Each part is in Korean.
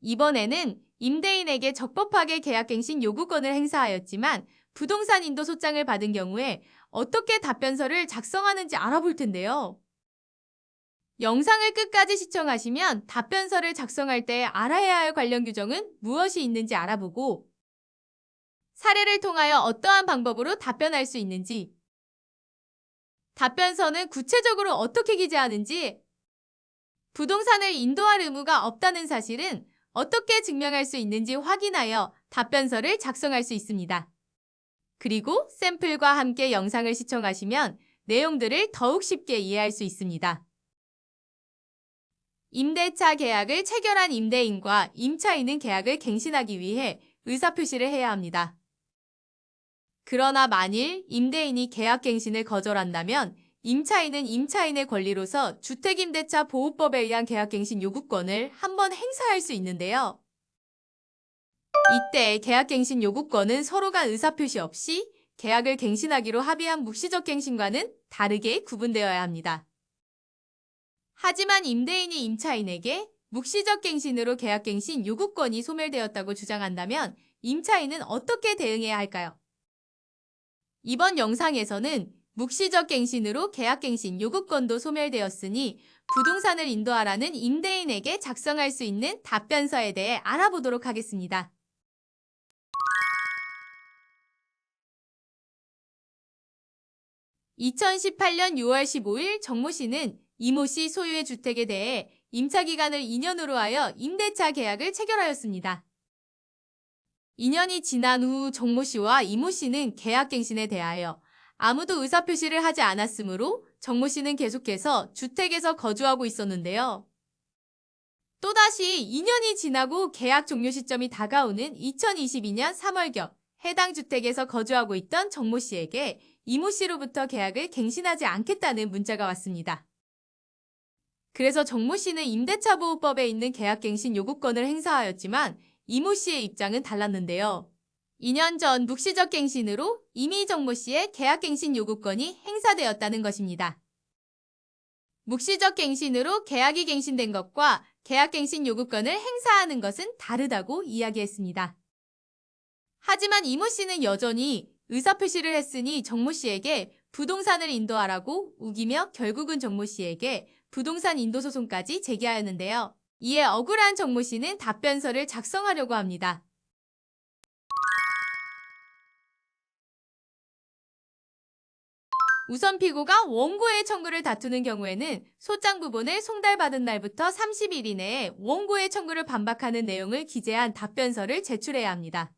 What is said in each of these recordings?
이번에는 임대인에게 적법하게 계약갱신 요구권을 행사하였지만 부동산 인도 소장을 받은 경우에 어떻게 답변서를 작성하는지 알아볼 텐데요. 영상을 끝까지 시청하시면 답변서를 작성할 때 알아야 할 관련 규정은 무엇이 있는지 알아보고 사례를 통하여 어떠한 방법으로 답변할 수 있는지 답변서는 구체적으로 어떻게 기재하는지 부동산을 인도할 의무가 없다는 사실은 어떻게 증명할 수 있는지 확인하여 답변서를 작성할 수 있습니다. 그리고 샘플과 함께 영상을 시청하시면 내용들을 더욱 쉽게 이해할 수 있습니다. 임대차 계약을 체결한 임대인과 임차인은 계약을 갱신하기 위해 의사표시를 해야 합니다. 그러나 만일 임대인이 계약 갱신을 거절한다면 임차인은 임차인의 권리로서 주택임대차 보호법에 의한 계약갱신 요구권을 한 번 행사할 수 있는데요. 이때 계약갱신 요구권은 서로가 의사표시 없이 계약을 갱신하기로 합의한 묵시적 갱신과는 다르게 구분되어야 합니다. 하지만 임대인이 임차인에게 묵시적 갱신으로 계약갱신 요구권이 소멸되었다고 주장한다면 임차인은 어떻게 대응해야 할까요? 이번 영상에서는 묵시적 갱신으로 계약갱신 요구권도 소멸되었으니 부동산을 인도하라는 임대인에게 작성할 수 있는 답변서에 대해 알아보도록 하겠습니다. (2018년 6월 15일) 정모 씨는 이모 씨 소유의 주택에 대해 임차 기간을 2년으로 하여 임대차 계약을 체결하였습니다. 2년이 지난 후 정모 씨와 이모 씨는 계약갱신에 대하여 아무도 의사표시를 하지 않았으므로 정모 씨는 계속해서 주택에서 거주하고 있었는데요. 또다시 2년이 지나고 계약 종료 시점이 다가오는 2022년 3월경 해당 주택에서 거주하고 있던 정모 씨에게 이모 씨로부터 계약을 갱신하지 않겠다는 문자가 왔습니다. 그래서 정모 씨는 임대차 보호법에 있는 계약갱신 요구권을 행사하였지만 이모 씨의 입장은 달랐는데요. 2년 전 묵시적 갱신으로 이미 정모 씨의 계약갱신 요구권이 행사되었다는 것입니다. 묵시적 갱신으로 계약이 갱신된 것과 계약갱신 요구권을 행사하는 것은 다르다고 이야기했습니다. 하지만 이모 씨는 여전히 의사표시를 했으니 정모 씨에게 부동산을 인도하라고 우기며 결국은 정모 씨에게 부동산 인도 소송까지 제기하였는데요. 이에 억울한 정모 씨는 답변서를 작성하려고 합니다. 우선 피고가 원고의 청구를 다투는 경우에는 소장 부분을 송달받은 날부터 30일 이내에 원고의 청구를 반박하는 내용을 기재한 답변서를 제출해야 합니다.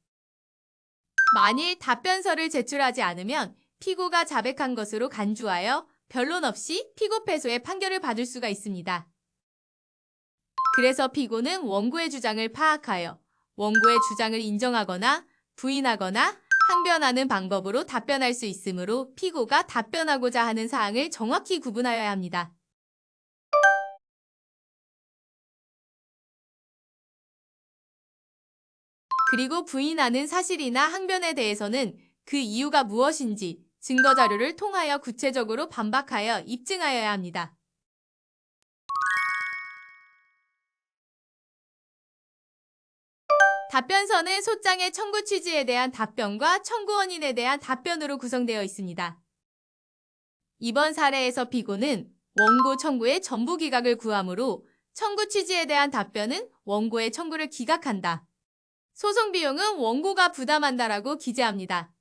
만일 답변서를 제출하지 않으면 피고가 자백한 것으로 간주하여 변론 없이 피고 패소의 판결을 받을 수가 있습니다. 그래서 피고는 원고의 주장을 파악하여 원고의 주장을 인정하거나 부인하거나 항변하는 방법으로 답변할 수 있으므로 피고가 답변하고자 하는 사항을 정확히 구분하여야 합니다. 그리고 부인하는 사실이나 항변에 대해서는 그 이유가 무엇인지 증거 자료를 통하여 구체적으로 반박하여 입증하여야 합니다. 답변서는 소장의 청구 취지에 대한 답변과 청구 원인에 대한 답변으로 구성되어 있습니다. 이번 사례에서 피고는 원고 청구의 전부 기각을 구하므로 청구 취지에 대한 답변은 원고의 청구를 기각한다. 소송 비용은 원고가 부담한다라고 기재합니다.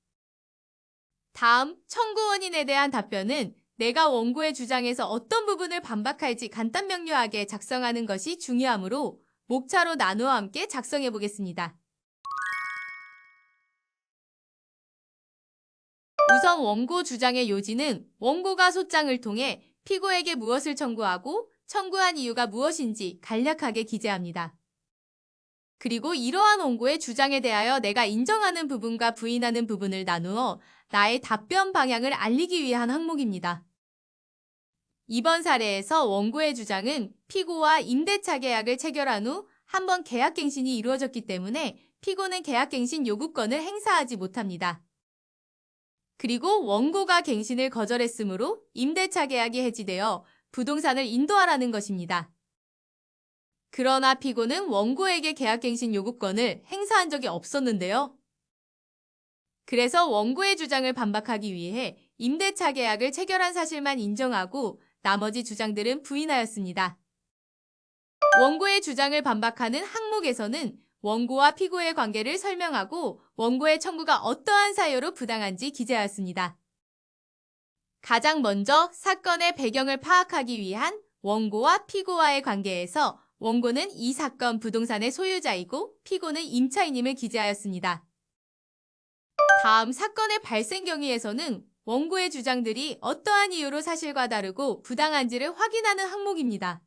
다음 청구 원인에 대한 답변은 내가 원고의 주장에서 어떤 부분을 반박할지 간단 명료하게 작성하는 것이 중요하므로 목차로 나누어 함께 작성해 보겠습니다. 우선 원고 주장의 요지는 원고가 소장을 통해 피고에게 무엇을 청구하고 청구한 이유가 무엇인지 간략하게 기재합니다. 그리고 이러한 원고의 주장에 대하여 내가 인정하는 부분과 부인하는 부분을 나누어 나의 답변 방향을 알리기 위한 항목입니다. 이번 사례에서 원고의 주장은 피고와 임대차 계약을 체결한 후 한 번 계약갱신이 이루어졌기 때문에 피고는 계약갱신 요구권을 행사하지 못합니다. 그리고 원고가 갱신을 거절했으므로 임대차 계약이 해지되어 부동산을 인도하라는 것입니다. 그러나 피고는 원고에게 계약갱신 요구권을 행사한 적이 없었는데요. 그래서 원고의 주장을 반박하기 위해 임대차 계약을 체결한 사실만 인정하고 나머지 주장들은 부인하였습니다. 원고의 주장을 반박하는 항목에서는 원고와 피고의 관계를 설명하고 원고의 청구가 어떠한 사유로 부당한지 기재하였습니다. 가장 먼저 사건의 배경을 파악하기 위한 원고와 피고와의 관계에서 원고는 이 사건 부동산의 소유자이고 피고는 임차인임을 기재하였습니다. 다음 사건의 발생 경위에서는 원고의 주장들이 어떠한 이유로 사실과 다르고 부당한지를 확인하는 항목입니다.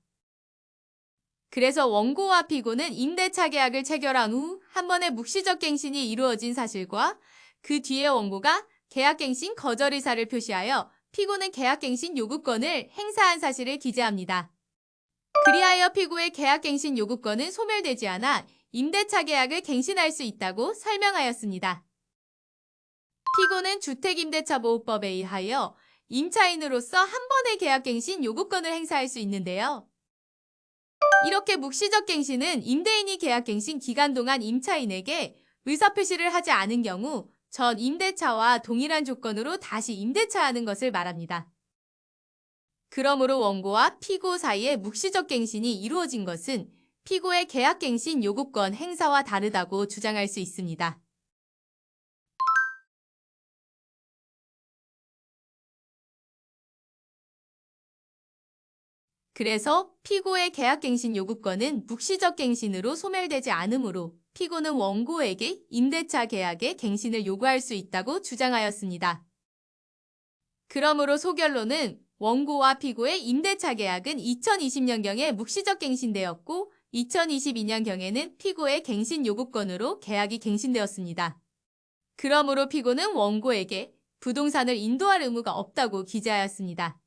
그래서 원고와 피고는 임대차 계약을 체결한 후 한 번의 묵시적 갱신이 이루어진 사실과 그 뒤에 원고가 계약갱신 거절 의사를 표시하여 피고는 계약갱신 요구권을 행사한 사실을 기재합니다. 그리하여 피고의 계약갱신 요구권은 소멸되지 않아 임대차 계약을 갱신할 수 있다고 설명하였습니다. 피고는 주택임대차보호법에 의하여 임차인으로서 한 번의 계약갱신 요구권을 행사할 수 있는데요. 이렇게 묵시적 갱신은 임대인이 계약갱신 기간 동안 임차인에게 의사표시를 하지 않은 경우 전 임대차와 동일한 조건으로 다시 임대차하는 것을 말합니다. 그러므로 원고와 피고 사이에 묵시적 갱신이 이루어진 것은 피고의 계약갱신 요구권 행사와 다르다고 주장할 수 있습니다. 그래서 피고의 계약갱신 요구권은 묵시적 갱신으로 소멸되지 않으므로 피고는 원고에게 임대차 계약의 갱신을 요구할 수 있다고 주장하였습니다. 그러므로 소결로는 원고와 피고의 임대차 계약은 2020년경에 묵시적 갱신되었고 2022년경에는 피고의 갱신 요구권으로 계약이 갱신되었습니다. 그러므로 피고는 원고에게 부동산을 인도할 의무가 없다고 기재하였습니다.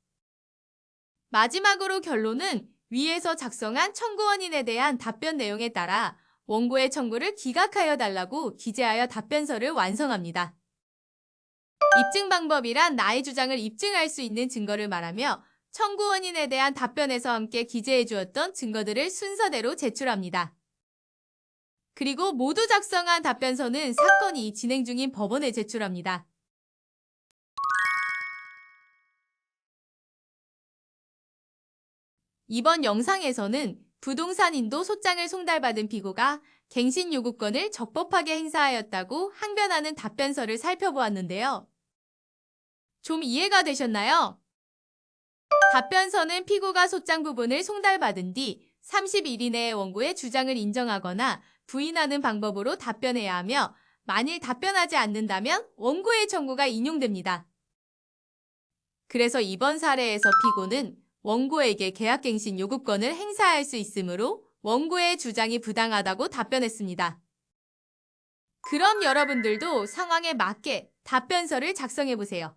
마지막으로 결론은 위에서 작성한 청구원인에 대한 답변 내용에 따라 원고의 청구를 기각하여 달라고 기재하여 답변서를 완성합니다. 입증 방법이란 나의 주장을 입증할 수 있는 증거를 말하며 청구원인에 대한 답변에서 함께 기재해 주었던 증거들을 순서대로 제출합니다. 그리고 모두 작성한 답변서는 사건이 진행 중인 법원에 제출합니다. 이번 영상에서는 부동산 인도 소장을 송달받은 피고가 갱신 요구권을 적법하게 행사하였다고 항변하는 답변서를 살펴보았는데요. 좀 이해가 되셨나요? 답변서는 피고가 소장 부분을 송달받은 뒤 30일 이내에 원고의 주장을 인정하거나 부인하는 방법으로 답변해야 하며 만일 답변하지 않는다면 원고의 청구가 인용됩니다. 그래서 이번 사례에서 피고는 원고에게 계약갱신 요구권을 행사할 수 있으므로 원고의 주장이 부당하다고 답변했습니다. 그럼 여러분들도 상황에 맞게 답변서를 작성해 보세요.